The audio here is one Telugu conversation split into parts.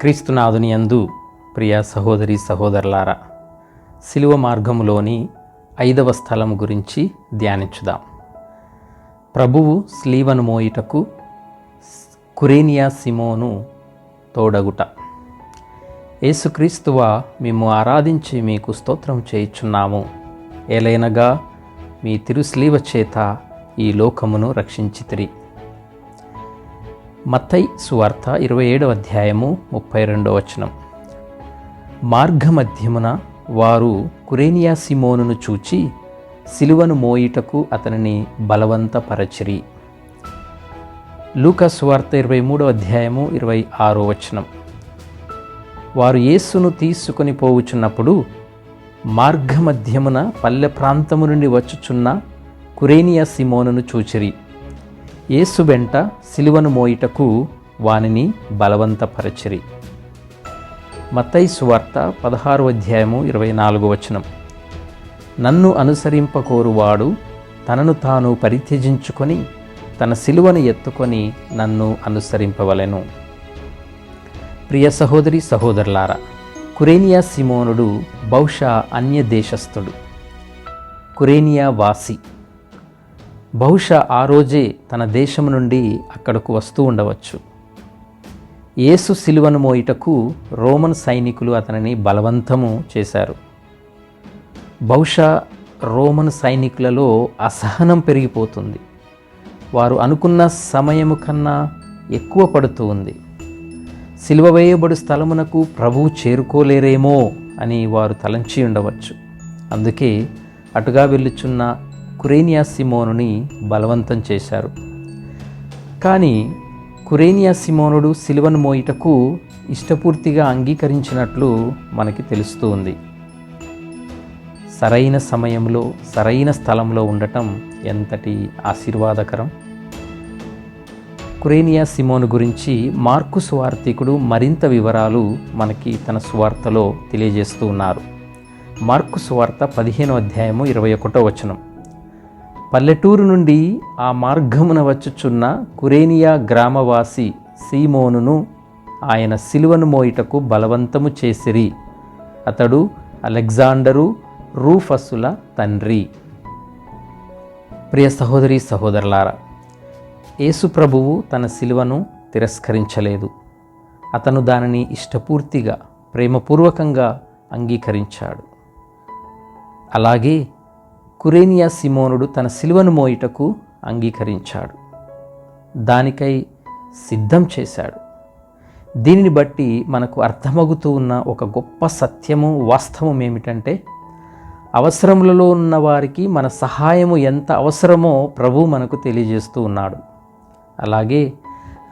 క్రీస్తునాథుని యందు ప్రియ సహోదరి సహోదరులారా శిలువ మార్గములోని ఐదవ స్థలం గురించి ధ్యానించుదాం. ప్రభువు స్లీవను మోయిటకు కురేనియా సిమోను తోడగుట. ఏసుక్రీస్తువా మేము ఆరాధించి మీకు స్తోత్రం చేయుచున్నాము. ఏలైనగా మీ తిరుస్లీవ చేత ఈ లోకమును రక్షించితిరి. మత్తై సువార్త ఇరవై ఏడవ అధ్యాయము ముప్పై రెండవ వచనం. మార్గమధ్యమున వారు కురేనియా సిమోనును చూచి సిలువను మోయిటకు అతనిని బలవంతపరచిరి. లూకా సువార్త ఇరవై మూడవ అధ్యాయము ఇరవై ఆరో వచనం. వారు యేసును తీసుకొని పోవుచున్నప్పుడు మార్గమధ్యమున పల్లె ప్రాంతము నుండి వచ్చుచున్న కురేనియా సిమోనును చూచిరి. యేసు వెంట సిలువను మోయిటకు వానిని బలవంతపరచిరి. మతై సువార్త పదహారు అధ్యాయము ఇరవై నాలుగు వచనం. నన్ను అనుసరింపకోరువాడు తనను తాను పరిత్యజించుకొని తన సిలువను ఎత్తుకొని నన్ను అనుసరింపవలెను. ప్రియ సహోదరి సహోదరులారా కురేనియా సిమోనుడు బహుశా అన్య దేశస్థుడు. కురేనియా వాసి బహుశా ఆ రోజే తన దేశం నుండి అక్కడకు వస్తూ ఉండవచ్చు. యేసు సిలువను మోయిటకు రోమన్ సైనికులు అతనిని బలవంతము చేశారు. బహుశా రోమన్ సైనికులలో అసహనం పెరిగిపోతుంది. వారు అనుకున్న సమయము కన్నా ఎక్కువ పడుతూ ఉంది. సిలువ వేయబడు స్థలమునకు ప్రభువు చేరుకోలేరేమో అని వారు తలంచి ఉండవచ్చు. అందుకే అటుగా వెళ్ళుచున్న కురేనియా సిమోనుని బలవంతం చేశారు. కానీ కురేనియా సిమోనుడు సిలువను మోయిటకు ఇష్టపూర్తిగా అంగీకరించినట్లు మనకి తెలుస్తూ ఉంది. సరైన సమయంలో సరైన స్థలంలో ఉండటం ఎంతటి ఆశీర్వాదకరం? కురేనియా సిమోను గురించి మార్కు స్వార్థికుడు మరింత వివరాలు మనకి తన స్వార్థలో తెలియజేస్తూ ఉన్నారు. మార్కు స్వార్థ పదిహేనో అధ్యాయము ఇరవై ఒకటో వచనం. పల్లెటూరు నుండి ఆ మార్గమున వచ్చుచున్న కురేనియా గ్రామవాసి సీమోనును ఆయన సిలువను మోయిటకు బలవంతము చేసిరి. అతడు అలెగ్జాండరు రూఫస్సుల తండ్రి. ప్రియ సహోదరి సహోదరులారా యేసు ప్రభువు తన సిలువను తిరస్కరించలేదు. అతను దానిని ఇష్టపూర్తిగా ప్రేమపూర్వకంగా అంగీకరించాడు. అలాగే కురేనియా సిమోనుడు తన సిలువను మోయిటకు అంగీకరించాడు. దానికై సిద్ధం చేశాడు. దీనిని బట్టి మనకు అర్థమవుతూ ఉన్న ఒక గొప్ప సత్యము వాస్తవం ఏమిటంటే అవసరములలో ఉన్న వారికి మన సహాయము ఎంత అవసరమో ప్రభు మనకు తెలియజేస్తూ ఉన్నాడు. అలాగే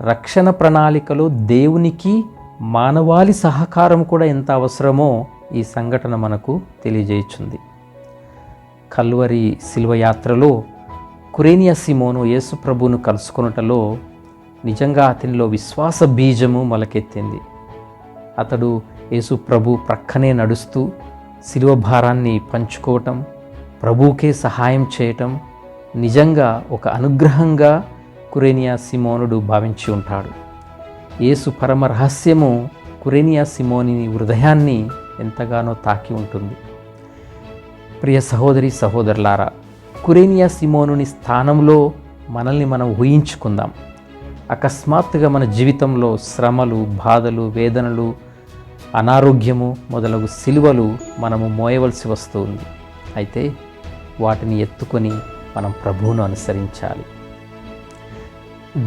రక్షణ ప్రణాళికలో దేవునికి మానవాళి సహకారం కూడా ఎంత అవసరమో ఈ సంఘటన మనకు తెలియజేయుచుంది. కల్వరి శిల్వ యాత్రలో కురేనియా సిమోను యేసు ప్రభువును కలుసుకొనుటలో నిజంగా అతనిలో విశ్వాస బీజము మొలకెత్తింది. అతడు యేసు ప్రభు ప్రక్కనే నడుస్తూ శిలువ భారాన్ని పంచుకోవటం ప్రభుకే సహాయం చేయటం నిజంగా ఒక అనుగ్రహంగా కురేనియా సిమోనుడు భావించి ఉంటాడు. యేసు పరమ రహస్యము కురేనియా సిమోని హృదయాన్ని ఎంతగానో తాకి ఉంటుంది. ప్రియ సహోదరి సహోదరులారా కురేనియా సిమోనుని స్థానంలో మనల్ని మనం ఊహించుకుందాం. అకస్మాత్తుగా మన జీవితంలో శ్రమలు బాధలు వేదనలు అనారోగ్యము మొదలగు సిలువలు మనము మోయవలసి వస్తుంది. అయితే వాటిని ఎత్తుకొని మనం ప్రభువును అనుసరించాలి.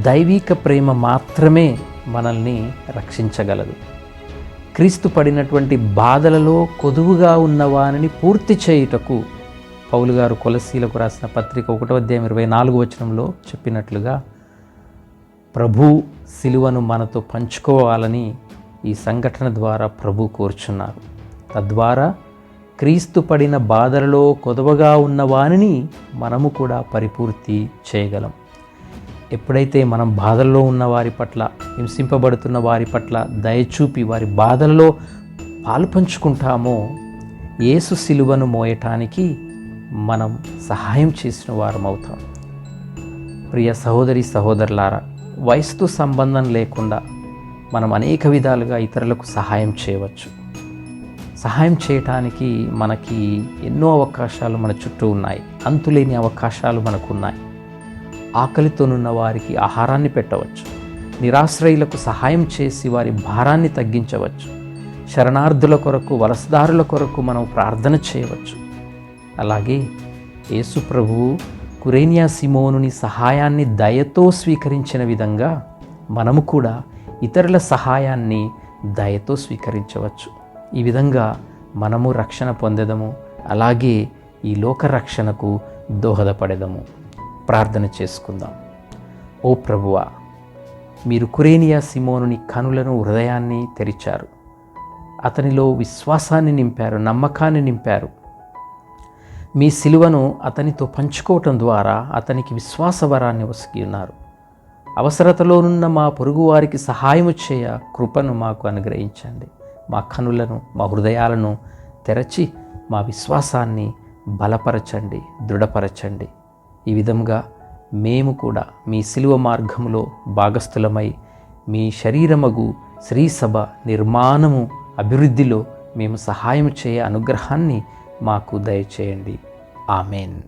దైవిక ప్రేమ మాత్రమే మనల్ని రక్షించగలదు. క్రీస్తు పడినటువంటి బాధలలో కొదువుగా ఉన్నవానిని పూర్తి చేయుటకు పౌలు గారు కొలసీలకు రాసిన పత్రిక ఒకటో అధ్యాయం ఇరవై నాలుగు వచనంలో చెప్పినట్లుగా ప్రభు సిలువను మనతో పంచుకోవాలని ఈ సంఘటన ద్వారా ప్రభు కోరుచున్నారు. తద్వారా క్రీస్తు పడిన బాధలలో కొదవగా ఉన్న వానిని మనము కూడా పరిపూర్తి చేయగలం. ఎప్పుడైతే మనం బాధల్లో ఉన్న వారి పట్ల హింసింపబడుతున్న వారి పట్ల దయచూపి వారి బాధల్లో పాలు పంచుకుంటామో ఏసు సిలువను మోయటానికి మనం సహాయం చేసిన వారం అవుతాం. ప్రియ సహోదరి సహోదరులారా వయసుతో సంబంధం లేకుండా మనం అనేక విధాలుగా ఇతరులకు సహాయం చేయవచ్చు. సహాయం చేయటానికి మనకి ఎన్నో అవకాశాలు మన చుట్టూ ఉన్నాయి. అంతులేని అవకాశాలు మనకు ఉన్నాయి ఆకలితోనున్న వారికి ఆహారాన్ని పెట్టవచ్చు. నిరాశ్రయులకు సహాయం చేసి వారి భారాన్ని తగ్గించవచ్చు. శరణార్థుల కొరకు వలసదారుల కొరకు మనం ప్రార్థన చేయవచ్చు. అలాగే యేసు ప్రభువు కురేనియా సిమోనుని సహాయాన్ని దయతో స్వీకరించిన విధంగా మనము కూడా ఇతరుల సహాయాన్ని దయతో స్వీకరించవచ్చు. ఈ విధంగా మనము రక్షణ పొందెదము. అలాగే ఈ లోక రక్షణకు దోహదపడెదము. ప్రార్థన చేసుకుందాం. ఓ ప్రభువా మీరు కురేనియా సిమోనుని కనులను హృదయాన్ని తెరిచారు. అతనిలో విశ్వాసాన్ని నింపారు నమ్మకాన్ని నింపారు. మీ సిలువను అతనితో పంచుకోవటం ద్వారా అతనికి విశ్వాసవరాన్ని వసకి వసిగి ఉన్నారు. అవసరతలోనున్న మా పొరుగువారికి సహాయము చేయ కృపను మాకు అనుగ్రహించండి. మా కనులను మా హృదయాలను తెరచి మా విశ్వాసాన్ని బలపరచండి దృఢపరచండి. ఈ విధంగా మేము కూడా మీ సిలువ మార్గములో భాగస్థులమై మీ శరీరమగు శ్రీసభ నిర్మాణము అభివృద్ధిలో మేము సహాయం చేయ అనుగ్రహాన్ని మాకు దయచేయండి. ఆమెన్.